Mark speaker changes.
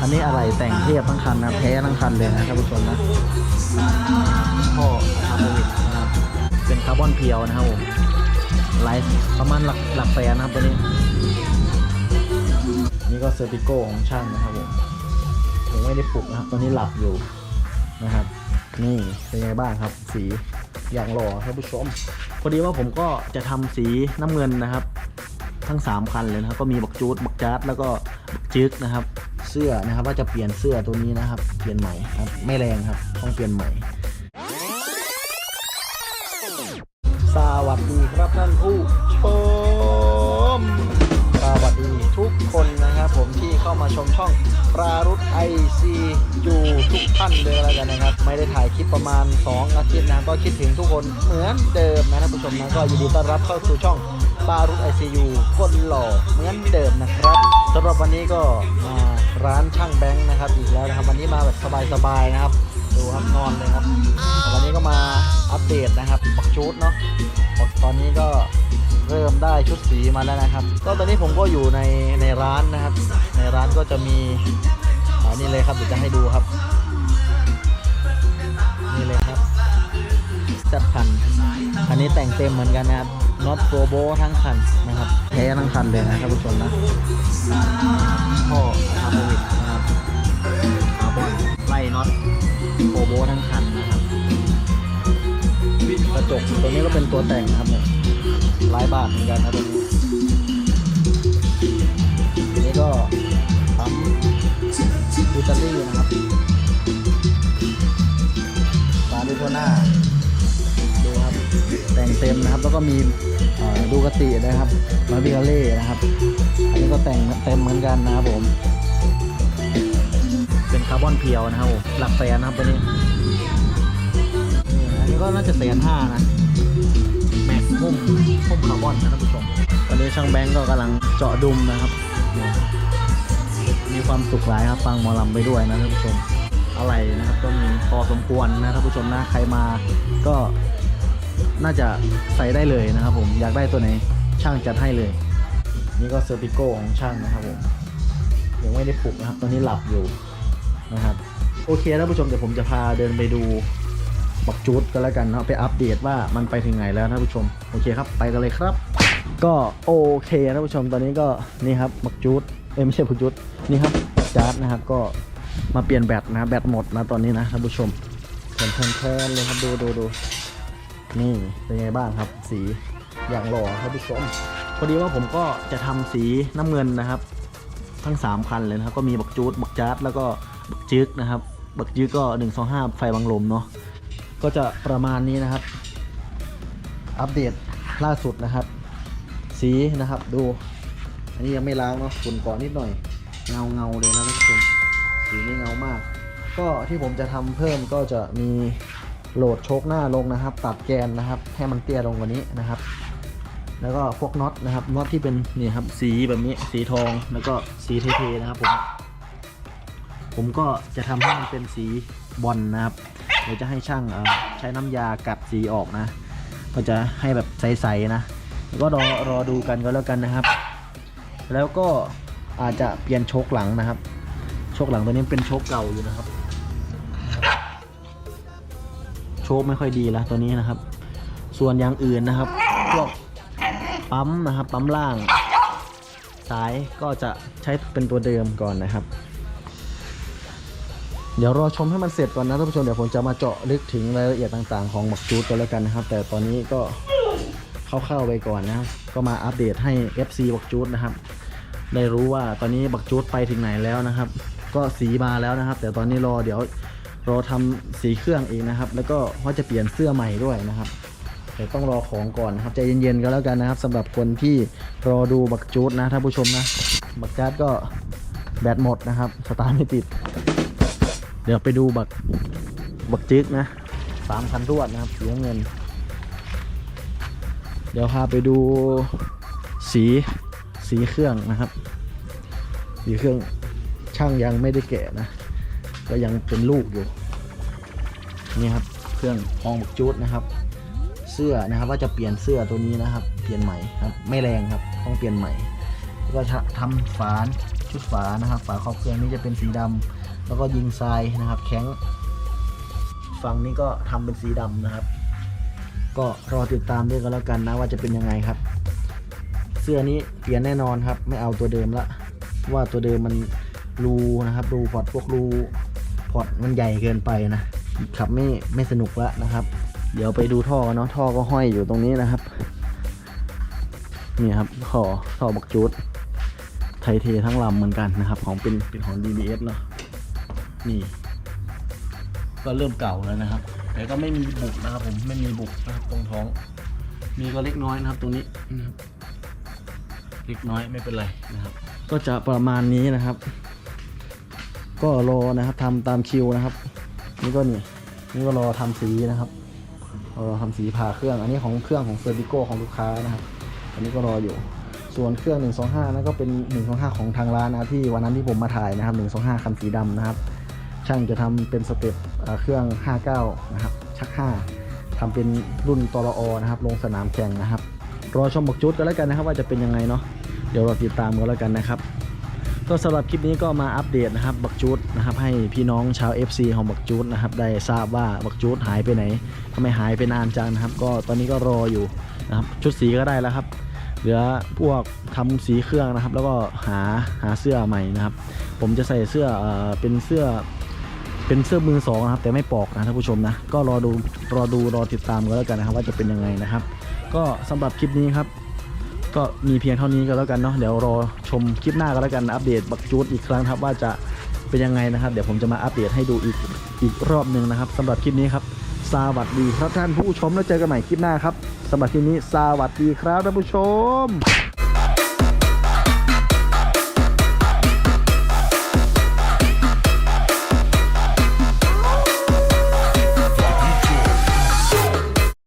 Speaker 1: อันนี้อะไรแต่งเทียบทั้งคันนะแท้ทั้งคันเลยนะท่านผู้ชมนะท่อคาร์บอนิกนะครับเป็นคาร์บอนเพียวนะครับผมไลฟ์ประมาณหลักหลักแสนนะครับตัวนี้ นี่ก็เซอร์ติโก้ของช่างนะครับผมยังไม่ได้ปลุกนะครับตอนนี้หลับอยู่นะครับ นี่เป็นไงบ้างครับ สีอย่างหล่อท่านผู้ชมพอดีว่าผมก็จะทำสีน้ำเงินนะครับ ทั้ง 3 คันเลยนะครับ ก็มีบักจูดบักจัดแล้วก็บักจึกนะครับ สื้อนะครับ ว่าจะเปลี่ยนเสื้อตัวนี้นะครับ เปลี่ยนใหม่ครับ ไม่แรงครับ ต้องเปลี่ยนใหม่ สวัสดีครับท่านผู้ชม สวัสดีทุกคนนะครับ ผมที่เข้ามาชมช่องปรารุษไอซีอยู่ทุกท่านเลยแล้วกันนะครับ ไม่ได้ถ่ายคลิปประมาณ 2 อาทิตย์นะก็คิดถึงทุกคนเหมือนเดิมนะท่านผู้ชมนะก็ยินดีต้อนรับเข้าสู่ช่องปารุษไอซียูคนหล่อเหมือนเดิมนะครับสำหรับวันนี้ก็มา ร้านช่างแบงค์นะครับอีกแล้วนะครับ วันนี้มาแบบสบายๆนะครับ ดูครับนอนเลยครับ วันนี้ก็มาอัปเดตนะครับบักชุดเนาะบอกตอนนี้ก็เริ่มได้ชุดสีมาแล้วนะครับ ก็ตอนนี้ผมก็อยู่ในในร้านนะครับ ในร้านก็จะมีอันนี้เลยครับเดี๋ยวจะให้ดูครับนี่เลยครับจัดคันอันนี้แต่งเต็มเหมือนกันนะครับ น็อตโ o โบทั้งคันนะครับแท้ทั้งคันเลยนะท่านผู้ชมนะท่อคาร์บอนิกนะครับคาร์บอนไล่น็อตโปรโบทั้งคันนะครับกระจกตัวนี้ก็เป็นตัวแต่งนะครับเนี่ยหลายบาทเหมือนกันนะตัวนี้ตัวนี้ก็ปั๊มดูตารี่นะครับ ก็มีดูกตินะครับมาวิคาเล่นะครับ อันนี้ก็แต่งเต็มเหมือนกันนะครับผม เป็นคาร์บอนเพียวนะครับหลักแสนนะครับตัวนี้อันนี้ก็น่าจะแสนห้านะแม็กพุ่มพุ่มคาร์บอนนะท่านผู้ชมตอนนี้ช่างแบงก์ก็กำลังเจาะดุมนะครับ มีความสุขหลายครับฟังหมอลำไปด้วยนะท่านผู้ชมอะไรนะครับก็มีพอสมควรนะท่านผู้ชมนะใครมาก็ น่าจะใส่ได้เลยนะครับผมอยากได้ตัวไหนช่างจัดให้เลย นี่ก็เซอร์ติโก้ของช่างนะครับผมยังไม่ได้ปลุกนะครับตอนนี้หลับอยู่นะครับ โอเคท่านผู้ชมเดี๋ยวผมจะพาเดินไปดูบักจูดกันแล้วกันเนาะไปอัปเดตว่ามันไปถึงไหนแล้วท่านผู้ชมโอเคครับไปกันเลยครับ ก็โอเคท่านผู้ชมตอนนี้ก็นี่ครับบักจูดเอ้ไม่ใช่บักจูดนี่ครับจาร์ดนะครับก็มาเปลี่ยนแบตนะแบตหมดนะตอนนี้นะท่านผู้ชมแทนแทนๆเลยครับดูดูดู นี่เป็นไงบ้างครับ สีอย่างหล่อท่านผู้ชมพอดีว่าผมก็จะทำสีน้ำเงินนะครับ ทั้ง 3 คันเลยนะครับ ก็มีบักจูดบักจัดแล้วก็บักจึกนะครับ บักจึกก็ 125 ไฟบังลมเนาะก็จะประมาณนี้นะครับ อัปเดตล่าสุดนะครับ สีนะครับดู อันนี้ยังไม่ล้างเนาะฝุ่นก่อนนิดหน่อย เงาเงาเลยนะท่านสีนี่เงามาก ก็ที่ผมจะทำเพิ่มก็จะมี โหลดโชคหน้าลงนะครับตัดแกนนะครับ ให้มันเตี้ยลงกว่านี้นะครับ แล้วก็พวกน็อตนะครับน็อตที่เป็นนี่ครับสีแบบนี้สีทองแล้วก็สีเทๆนะครับผมผมก็จะทำให้มันเป็นสีบอลนะครับเดี๋ยวจะให้ช่างเอ่อใช้น้ำยากัดสีออกนะ ก็จะให้แบบใสๆนะแล้วก็รอรอดูกันก็แล้วกันนะครับ แล้วก็อาจจะเปลี่ยนโชคหลังนะครับ โชคหลังตัวนี้เป็นโชคเก่าอยู่นะครับ โชคไม่ค่อยดีแล้วตัวนี้นะครับ ส่วนอย่างอื่นนะครับพวกปั๊มนะครับปั๊มล่างสายก็จะใช้เป็นตัวเดิมก่อนนะครับ เดี๋ยวรอชมให้มันเสร็จก่อนนะท่านผู้ชมเดี๋ยวผมจะมาเจาะลึกถึงรายละเอียดต่างๆของหมักจูดกันแล้วกันนะครับ แต่ตอนนี้ก็เข้าๆไปก่อนนะครับก็มาอัปเดตให้ FC บักจูดนะครับ ได้รู้ว่าตอนนี้บักจูดไปถึงไหนแล้วนะครับ ก็สีมาแล้วนะครับ แต่ตอนนี้รอเดี๋ยว รอทำสีเครื่องเองนะครับ แล้วก็ว่าจะเปลี่ยนเสื้อใหม่ด้วยนะครับเดี๋ยวต้องรอของก่อนนะครับใจเย็นๆก็แล้วกันนะครับสำหรับคนที่รอดูบักจูดนะท่านผู้ชมนะบักจัดก็แบตหมดนะครับสตาร์ทไม่ติด เดี๋ยวไปดูบักบักจึกนะสามคันรวดนะครับสีเงิน เดี๋ยวพาไปดูสีสีเครื่องนะครับสีเครื่องช่างยังไม่ได้แกะนะ ก็ยังเป็นลูกอยู่นี่ครับเครื่องทองบักจูดนะครับ เสื้อนะครับว่าจะเปลี่ยนเสื้อตัวนี้นะครับ เปลี่ยนใหม่ครับ ไม่แรงครับต้องเปลี่ยนใหม่ แล้วก็ทำฝานชุดฝานะครับ ฝาครอบเครื่องนี้จะเป็นสีดำแล้วก็ยิงทรายนะครับ แข็งฝั่งนี้ก็ทำเป็นสีดำนะครับ ก็รอติดตามด้วยกันแล้วกันนะว่าจะเป็นยังไงครับ เสื้อนี้เปลี่ยนแน่นอนครับ ไม่เอาตัวเดิมละว่าตัวเดิมมันรูนะครับรูพอร์ตพวกรู อร์ตมันใหญ่เกินไปนะขับไม่ไม่สนุกละนะครับ เดี๋ยวไปดูท่อเนาะท่อก็ห้อยอยู่ตรงนี้นะครับนี่ครับท่อท่อบักจูดไทเททั้งลำเหมือนกันนะครับ ของเป็นเป็นของ DBS เนาะนี่ ก็เริ่มเก่าแล้วนะครับ แต่ก็ไม่มีบุกนะครับ ผมไม่มีบุกนะครับตรงท้อง มีก็เล็กน้อยนะครับตรงนี้เล็กน้อยไม่เป็นไรนะครับ ก็จะประมาณนี้นะครับ ก็รอนะครับทำตามคิวนะครับ นี่ก็นี่นี่ก็รอทำสีนะครับรอทำสีผ่าเครื่อง อันนี้ของเครื่องของเซอร์บิโกของลูกค้านะครับ อันนี้ก็รออยู่ ส่วนเครื่อง 125นั่นก็เป็น 125 ของทางร้านนะที่วันนั้นที่ผมมาถ่ายนะครับ 125 คันสีดำนะครับ ช่างจะทำเป็นสเต็ปเครื่อง 59 นะครับ ชัก 5ทำเป็นรุ่นตรอนะครับ ลงสนามแข่งนะครับ รอชมบักจุดกันแล้วกันนะครับ ว่าจะเป็นยังไงเนาะ เดี๋ยวเราติดตามกันแล้วกันนะครับ ก็สำหรับคลิปนี้ก็มาอัปเดตนะครับบักจูดนะครับให้พี่น้องชาว FC ของบักจูดนะครับได้ทราบว่าบักจูดหายไปไหนทำไมหายไปนานจังนะครับ ก็ตอนนี้ก็รออยู่นะครับชุดสีก็ได้แล้วครับ เหลือพวกทำสีเครื่องนะครับ แล้วก็หาหาเสื้อใหม่นะครับ ผมจะใส่เสื้อเอ่อเป็นเสื้อเป็นเสื้อมือสองนะครับ แต่ไม่ปอกนะท่านผู้ชมนะก็รอดูรอดูรอติดตามกันแล้วกันนะครับ ว่าจะเป็นยังไงนะครับ ก็สำหรับคลิปนี้ครับ ก็มีเพียงเท่านี้ก็แล้วกันเนาะเดี๋ยวรอชมคลิปหน้าก็แล้วกันอัปเดตบักจูดอีกครั้งครับว่าจะเป็นยังไงนะครับ เดี๋ยวผมจะมาอัปเดตให้ดูอีกอีกรอบหนึ่งนะครับสำหรับคลิปนี้ครับสวัสดีครับท่านผู้ชมแล้วเจอกันใหม่คลิปหน้าครับสำหรับคลิปนี้สวัสดีครับท่านผู้ชม